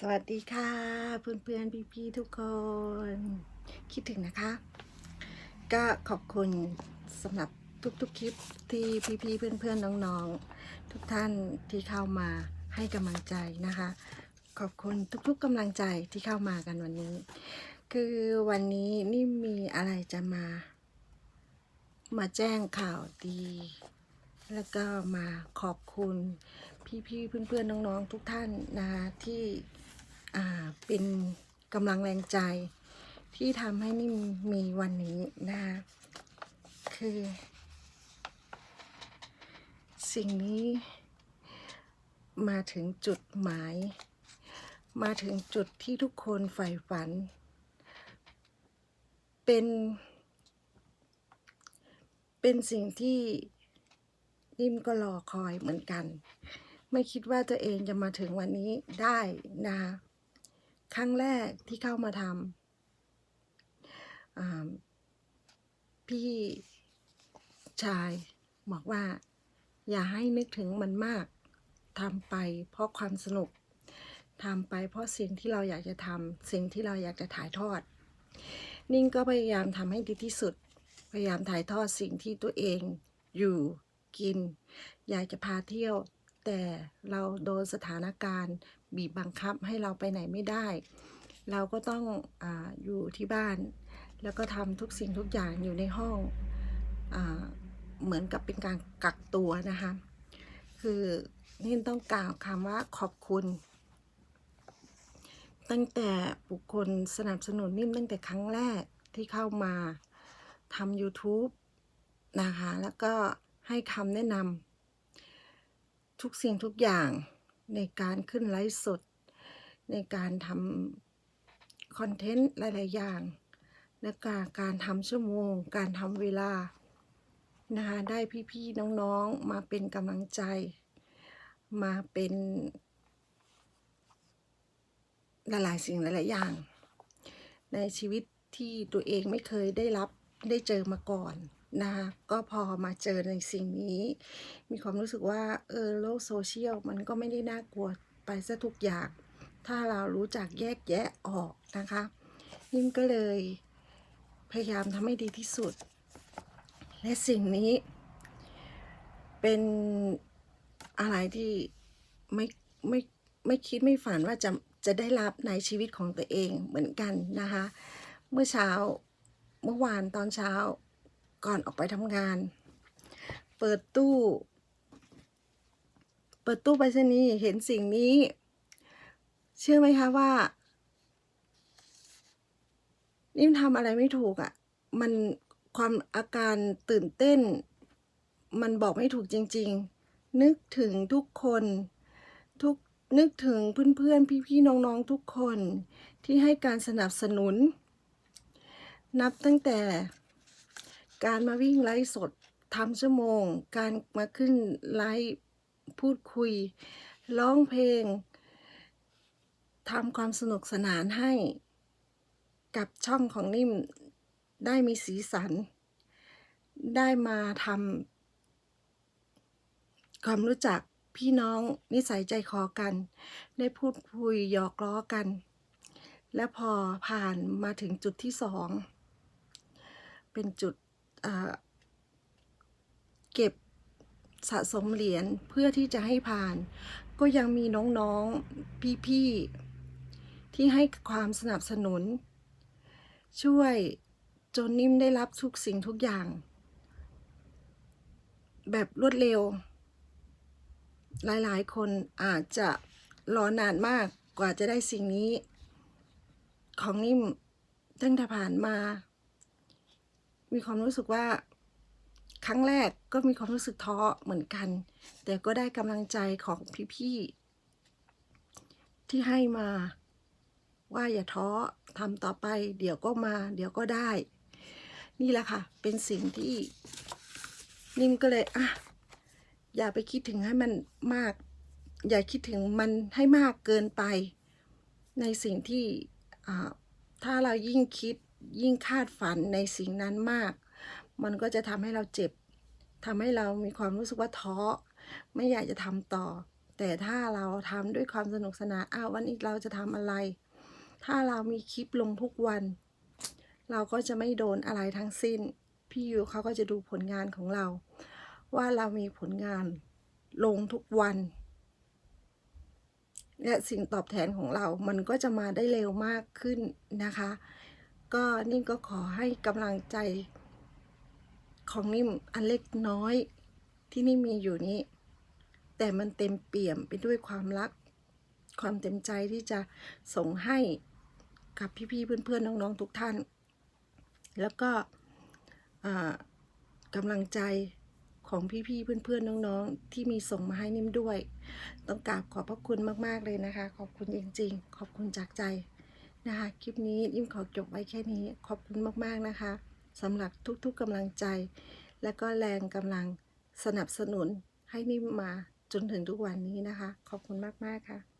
สวัสดีค่ะ เพื่อนๆพี่ๆทุกคน คิดถึงนะคะ ก็ขอบคุณสำหรับทุกๆคลิปที่พี่ๆเพื่อนๆน้องๆ ทุกท่านที่เข้ามาให้กำลังใจนะคะ ขอบคุณทุกๆกำลังใจที่เข้ามากันวันนี้ คือวันนี้นี่มีอะไรจะมา มาแจ้งข่าวดี แล้วก็มาขอบคุณพี่ๆเพื่อนๆน้องๆทุกท่านนะคะที่ เป็นกำลังแรงใจที่ทำให้นิ่มมีวันนี้นะคะคือ สิ่งนี้มาถึงจุดหมาย มาถึงจุดที่ทุกคนใฝ่ฝัน เป็น เป็นสิ่งที่นิ่มก็รอคอยเหมือนกัน ไม่คิดว่าตัวเองจะมาถึงวันนี้ได้นะคะ ครั้งแรกที่เข้ามาทำพี่ชายบอกว่า อย่าให้นึกถึงมันมากทำไปเพราะความสนุกทำไปเพราะสิ่งที่เราอยากจะทำสิ่งที่เราอยากจะถ่ายทอด นิ่งก็พยายามทำให้ดีที่สุด พยายามถ่ายทอดสิ่งที่ตัวเองอยู่กิน อยากจะพาเที่ยว แต่เราโดนสถานการณ์บีบบังคับให้เราไปไหนไม่ได้ เราก็ต้องออยู่ที่บ้าน แล้วก็ทำทุกสิ่งทุกอย่างอยู่ในห้องอเหมือนกับเป็นการกักตัวนะคะ คือนี่ต้องกล่าวคำว่าขอบคุณ ตั้งแต่บุคคลสนับสนุนนิ่มตั้งแต่ครั้งแรกที่เข้ามาทำ YouTube นะคะ แล้วก็ให้คำแนะนำ ทุกสิ่งทุกอย่างในการขึ้นไลฟ์สด ในการทำคอนเทนต์หลาย ๆ อย่าง และการการทำชั่วโมง การทำเวลานะคะได้พี่ๆน้องๆมาเป็นกำลังใจ มาเป็นหลายๆสิ่งหลายๆอย่าง ในชีวิตที่ตัวเองไม่เคยได้รับได้เจอมาก่อน นะคะก็พอมาเจอในสิ่งนี้ มีความรู้สึกว่าเออโลกโซเชียลมันก็ไม่ได้น่ากลัวไปซะทุกอย่าง ถ้าเรารู้จักแยกแยะออกนะคะนิ่มก็เลยพยายามทำให้ดีที่สุด และสิ่งนี้ เป็นอะไรที่ไม่ไม่ไม่คิดไม่ฝันว่าจะจะได้รับในชีวิตของตัวเองเหมือนกันนะคะ เมื่อเช้าเมื่อวานตอนเช้า ก่อนออกไปทำงาน เปิดตู้ เปิดตู้ไปรษณีย์เห็นสิ่งนี้ เชื่อไหมคะว่า นิ่มทำอะไรไม่ถูกอะ่ะ มันความอาการตื่นเต้น มันบอกไม่ถูกจริง ๆ นึกถึงทุกคน ทุกนึกถึงเพื่อนๆ พี่ๆ น้องๆ ทุกคนที่ให้การสนับสนุน นับตั้งแต่ การมาวิ่งไลฟ์สดทำชั่วโมง การมาขึ้นไลฟ์พูดคุย ร้องเพลงทำความสนุกสนานให้กับช่องของนิ่มได้มีสีสัน ได้มาทำความรู้จักพี่น้องนิสัยใจคอกัน ได้พูดคุยหยอกล้อกัน และพอผ่านมาถึงจุดที่สอง เป็นจุด เก็บสะสมเหรียญเพื่อที่จะให้ผ่าน ก็ยังมีน้องๆ พี่ๆ ที่ให้ความสนับสนุน ช่วยจนนิ่มได้รับทุกสิ่งทุกอย่าง แบบรวดเร็ว หลายๆ คนอาจจะรอนานมากกว่าจะได้สิ่งนี้ ของนิ่มตั้งแต่ผ่านมา มีความรู้สึกว่า ครั้งแรกก็มีความรู้สึกท้อเหมือนกัน แต่ก็ได้กำลังใจของพี่ๆที่ให้มา ว่าอย่าท้อทำต่อไป เดี๋ยวก็มา เดี๋ยวก็ได้ นี่แหละค่ะ เป็นสิ่งที่นิ่มก็เลยอะอย่าไปคิดถึงให้มันมาก อย่าคิดถึงมันให้มากเกินไป ในสิ่งที่ถ้าเรายิ่งคิด ยิ่งคาดฝันในสิ่งนั้นมาก มันก็จะทำให้เราเจ็บทำให้เรามีความรู้สึกว่าท้อ ไม่อยากจะทำต่อ แต่ถ้าเราทำด้วยความสนุกสนานอ้าววันนี้เราจะทำอะไร ถ้าเรามีคลิปลงทุกวัน เราก็จะไม่โดนอะไรทั้งสิ้น พี่ยูเขาก็จะดูผลงานของเรา ว่าเรามีผลงานลงทุกวันและสิ่งตอบแทนของเรา มันก็จะมาได้เร็วมากขึ้นนะคะ ก็นิ่มก็ขอให้กำลังใจ ของนิ่มอันเล็กน้อยที่นิ่มมีอยู่นี้ แต่มันเต็มเปี่ยมไปด้วยความรัก ความเต็มใจที่จะส่งให้กับพี่ๆเพื่อนๆน้องๆทุกท่าน แล้วก็กำลังใจของพี่ๆเพื่อนๆน้องๆ ที่มีส่งมาให้นิ่มด้วย ต้องกราบขอบพระคุณมากๆเลยนะคะ ขอบคุณจริงๆ ขอบคุณจากใจ นะคะ คลิปนี้ยิ้มขอจบไว้แค่นี้ ขอบคุณมากๆนะคะสำหรับทุกๆกำลังใจ และก็แรงกำลังสนับสนุนให้นิ่มมาจนถึงทุกวันนี้นะคะ ขอบคุณมากๆค่ะ